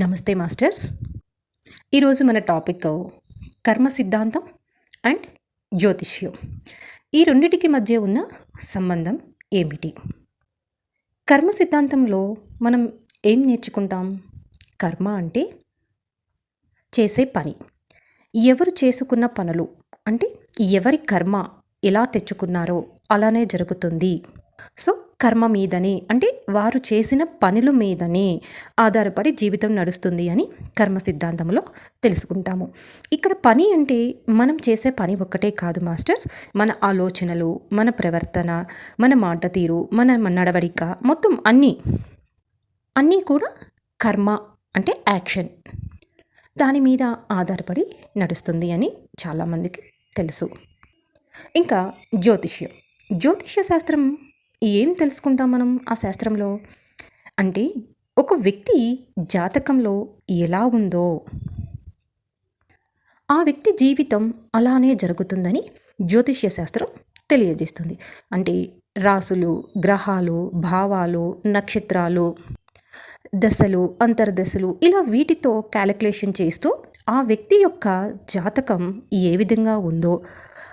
నమస్తే మాస్టర్స్. ఈరోజు మన టాపిక్ కర్మ సిద్ధాంతం అండ్ జ్యోతిష్యం. ఈ రెండిటికి మధ్య ఉన్న సంబంధం ఏమిటి? కర్మ సిద్ధాంతంలో మనం ఏం నేర్చుకుంటాం? కర్మ అంటే చేసే పని. ఎవరు చేసుకున్న పనులు అంటే ఎవరి కర్మ ఎలా తెచ్చుకున్నారో అలానే జరుగుతుంది. సో కర్మ మీదనే అంటే వారు చేసిన పనుల మీదని ఆధారపడి జీవితం నడుస్తుంది అని కర్మ సిద్ధాంతంలో తెలుసుకుంటాము. ఇక్కడ పని అంటే మనం చేసే పని ఒక్కటే కాదు మాస్టర్స్. మన ఆలోచనలు మన ప్రవర్తన మన మాట తీరు మన నడవడిక మొత్తం అన్నీ అన్నీ కూడా కర్మ అంటే యాక్షన్. దాని మీద ఆధారపడి నడుస్తుంది అని చాలామందికి తెలుసు. ఇంకా జ్యోతిష్యం. జ్యోతిష్య శాస్త్రం ఏం తెలుసుకుంటాం మనం ఆ శాస్త్రంలో? అంటే ఒక వ్యక్తి జాతకంలో ఎలా ఉందో. ఆ వ్యక్తి జీవితం అలానే జరుగుతుందని జ్యోతిష్య శాస్త్రం తెలియజేస్తుంది. అంటే రాసులు గ్రహాలు భావాలు నక్షత్రాలు దశలు అంతర్దశలు ఇలా వీటితో క్యాలిక్యులేషన్ చేస్తూ ఆ వ్యక్తి యొక్క జాతకం ఏ విధంగా ఉందో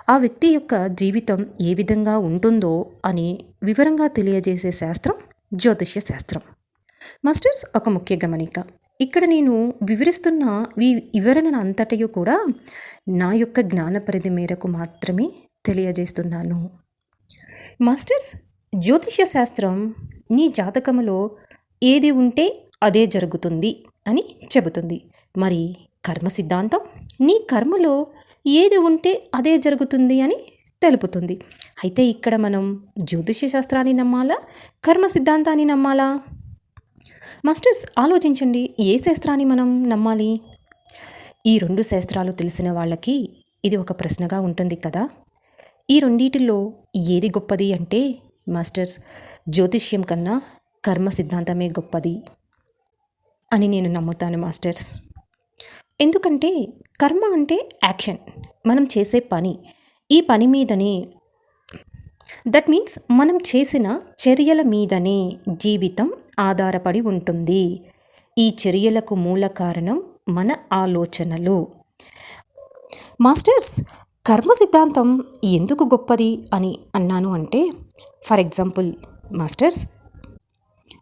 ఆ వ్యక్తి యొక్క జీవితం ఏ విధంగా ఉంటుందో అని వివరంగా తెలియజేసే శాస్త్రం జ్యోతిష్య శాస్త్రం. మాస్టర్స్ ఒక ముఖ్య గమనిక. ఇక్కడ నేను వివరిస్తున్న ఈ వివరణ అంతటయు కూడా నా యొక్క జ్ఞాన పరిధి మేరకు మాత్రమే తెలియజేస్తున్నాను. మాస్టర్స్ జ్యోతిష్య శాస్త్రం నీ జాతకములో ఏది ఉంటే అదే జరుగుతుంది అని చెబుతుంది. మరి కర్మ సిద్ధాంతం. నీ కర్మలో ఏది ఉంటే అదే జరుగుతుంది అని తెలుపుతుంది. అయితే ఇక్కడ మనం జ్యోతిష్య శాస్త్రాన్ని నమ్మాలా? కర్మ సిద్ధాంతాన్ని నమ్మాలా? మాస్టర్స్ ఆలోచించండి. ఏ శాస్త్రాన్ని మనం నమ్మాలి? ఈ రెండు శాస్త్రాలు తెలిసిన వాళ్ళకి ఇది ఒక ప్రశ్నగా ఉంటుంది కదా? ఈ రెండిటిలో ఏది గొప్పది అంటే మాస్టర్స్ జ్యోతిష్యం కన్నా కర్మ సిద్ధాంతమే గొప్పది అని నేను నమ్ముతాను మాస్టర్స్. ఎందుకంటే కర్మ అంటే యాక్షన్. మనం చేసే పని. ఈ పని మీదనే. దట్ మీన్స్ మనం చేసిన చర్యల మీదనే జీవితం ఆధారపడి ఉంటుంది. ఈ చర్యలకు మూల కారణం మన ఆలోచనలు. మాస్టర్స్ కర్మ సిద్ధాంతం ఎందుకు గొప్పది అని అన్నాను అంటే ఫర్ ఎగ్జాంపుల్ మాస్టర్స్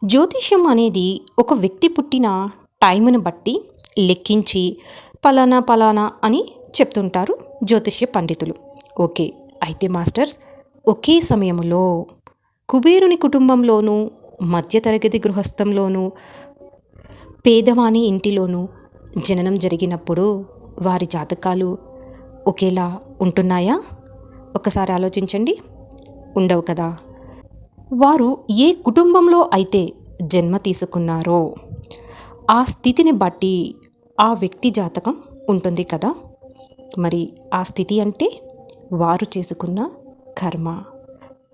జ్యోతిష్యం అనేది ఒక వ్యక్తి పుట్టిన టైంను బట్టి లెక్కించి పలానా పలానా అని చెప్తుంటారు జ్యోతిష్య పండితులు. ఓకే అయితే మాస్టర్స్ ఒకే సమయంలో కుబేరుని కుటుంబంలోనూ మధ్యతరగతి గృహస్థంలోనూ పేదవాని ఇంటిలోనూ జననం జరిగినప్పుడు వారి జాతకాలు ఒకేలా ఉంటున్నాయా? ఒకసారి ఆలోచించండి. ఉండవు కదా. వారు ఏ కుటుంబంలో అయితే జన్మ తీసుకున్నారో ఆ స్థితిని బట్టి ఆ వ్యక్తి జాతకం ఉంటుంది కదా? మరి ఆ స్థితి అంటే వారు చేసుకున్న కర్మ.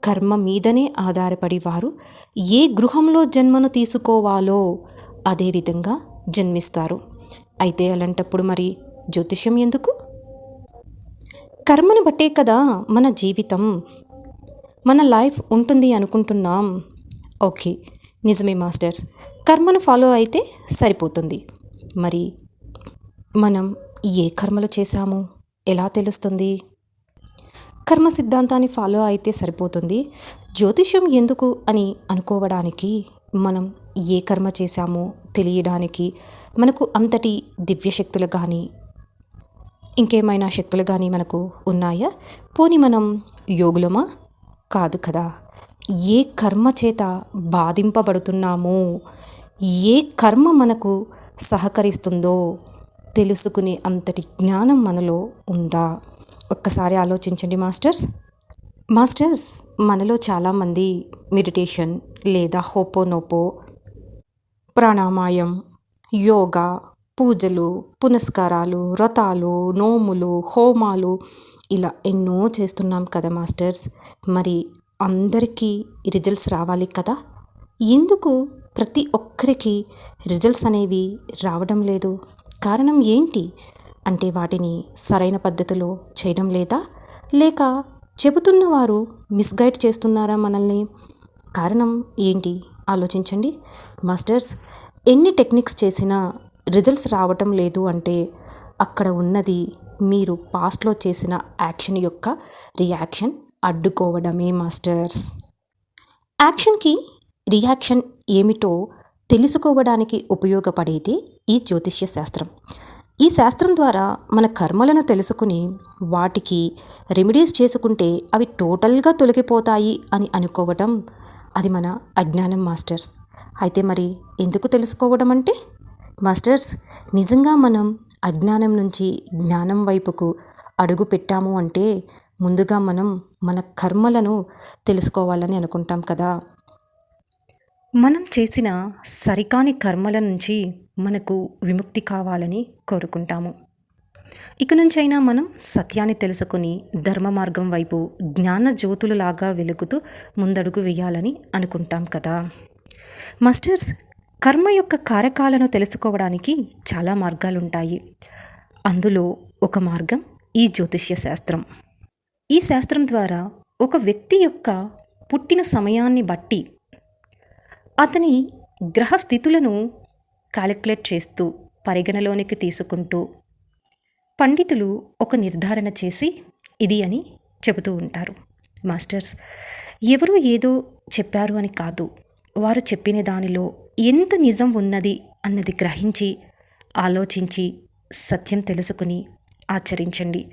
కర్మ మీదనే ఆధారపడి వారు ఏ గృహంలో జన్మను తీసుకోవాలో అదే విధంగా జన్మిస్తారు. అయితే అలాంటప్పుడు మరి జ్యోతిష్యం ఎందుకు? కర్మను బట్టే కదా మన జీవితం మన లైఫ్ ఉంటుంది అనుకుంటున్నాం. ఓకే నిజమే మాస్టర్స్. కర్మను ఫాలో అయితే సరిపోతుంది. మరి మనం ఏ కర్మలు చేశాము? ఎలా తెలుస్తుంది? కర్మ సిద్ధాంతాన్ని ఫాలో అయితే సరిపోతుంది. జ్యోతిష్యం ఎందుకు అని అనుకోవడానికి మనం ఏ కర్మ చేశామో తెలియడానికి మనకు అంతటి దివ్యశక్తులు కానీ ఇంకేమైనా శక్తులు కానీ మనకు ఉన్నాయా? పోని మనం యోగులమా? కాదు కదా. ఏ కర్మ చేత బాధింపబడుతున్నామో ఏ కర్మ మనకు సహకరిస్తుందో తెలుసుకునే అంతటి జ్ఞానం మనలో ఉందా? ఒక్కసారి ఆలోచించండి మాస్టర్స్. మాస్టర్స్ మనలో చాలామంది మెడిటేషన్ లేదా హోపోనోపో ప్రాణామాయం యోగా పూజలు పునస్కారాలు వ్రతాలు నోములు హోమాలు ఇలా ఎన్నో చేస్తున్నాం కదా మాస్టర్స్. మరి అందరికీ రిజల్ట్స్ రావాలి కదా? ఎందుకు ప్రతి ఒక్కరికి రిజల్ట్స్ అనేవి రావడం లేదు? కారణం ఏంటి? అంటే వాటిని సరైన పద్ధతిలో చేయడం లేదా? లేక చెబుతున్న వారు మిస్గైడ్ చేస్తున్నారా మనల్ని? కారణం ఏంటి? ఆలోచించండి. మాస్టర్స్ ఎన్ని టెక్నిక్స్ చేసినా రిజల్ట్స్ రావటం లేదు అంటే అక్కడ ఉన్నది మీరు పాస్ట్లో చేసిన యాక్షన్ యొక్క రియాక్షన్ అడ్డుకోవడమే మాస్టర్స్. యాక్షన్కి రియాక్షన్ ఏమిటో తెలుసుకోవడానికి ఉపయోగపడేది ఈ జ్యోతిష్య శాస్త్రం. ఈ శాస్త్రం ద్వారా మన కర్మలను తెలుసుకుని వాటికి రెమెడీస్ చేసుకుంటే అవి టోటల్గా తొలగిపోతాయి అని అనుకోవటం అది మన అజ్ఞానం మాస్టర్స్. అయితే మరి ఎందుకు తెలుసుకోవడం అంటే? మాస్టర్స్ నిజంగా మనం అజ్ఞానం నుంచి జ్ఞానం వైపుకు అడుగు పెట్టాము అంటే ముందుగా మనం మన కర్మలను తెలుసుకోవాలని అనుకుంటాం కదా. మనం చేసిన సరికాని కర్మల నుంచి మనకు విముక్తి కావాలని కోరుకుంటాము. ఇక నుంచైనా మనం సత్యాన్ని తెలుసుకుని ధర్మ మార్గం వైపు జ్ఞాన జ్యోతులలాగా వెలుగుతూ ముందడుగు వేయాలని అనుకుంటాం కదా. మాస్టర్స్ కర్మ యొక్క కారకాలను తెలుసుకోవడానికి చాలా మార్గాలుంటాయి. అందులో ఒక మార్గం ఈ జ్యోతిష్య శాస్త్రం. ఈ శాస్త్రం ద్వారా ఒక వ్యక్తి యొక్క పుట్టిన సమయాన్ని బట్టి అతని గ్రహస్థితులను క్యాలిక్యులేట్ చేస్తూ పరిగణలోనికి తీసుకుంటూ పండితులు ఒక నిర్ధారణ చేసి ఇది అని చెబుతూ ఉంటారు. మాస్టర్స్ ఎవరు ఏదో చెప్పారు అని కాదు. వారు చెప్పిన దానిలో ఎంత నిజం ఉన్నది అన్నది గ్రహించి ఆలోచించి సత్యం తెలుసుకుని ఆచరించండి.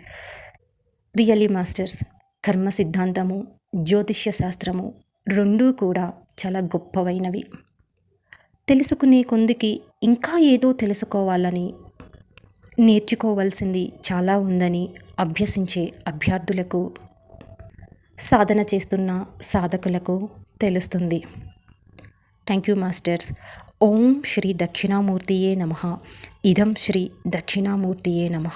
రియలీ మాస్టర్స్ కర్మ సిద్ధాంతము జ్యోతిష్య శాస్త్రము రెండూ కూడా చాలా గొప్పవైనవి. తెలుసుకునే కొందికి ఇంకా ఏదో తెలుసుకోవాలని నేర్చుకోవాల్సింది చాలా ఉందని అభ్యసించే అభ్యర్థులకు సాధన చేస్తున్న సాధకులకు తెలుస్తుంది. Thank you masters Om Shri దక్షిణామూర్తియే నమ. ఇదం శ్రీ దక్షిణామూర్తియే నమ.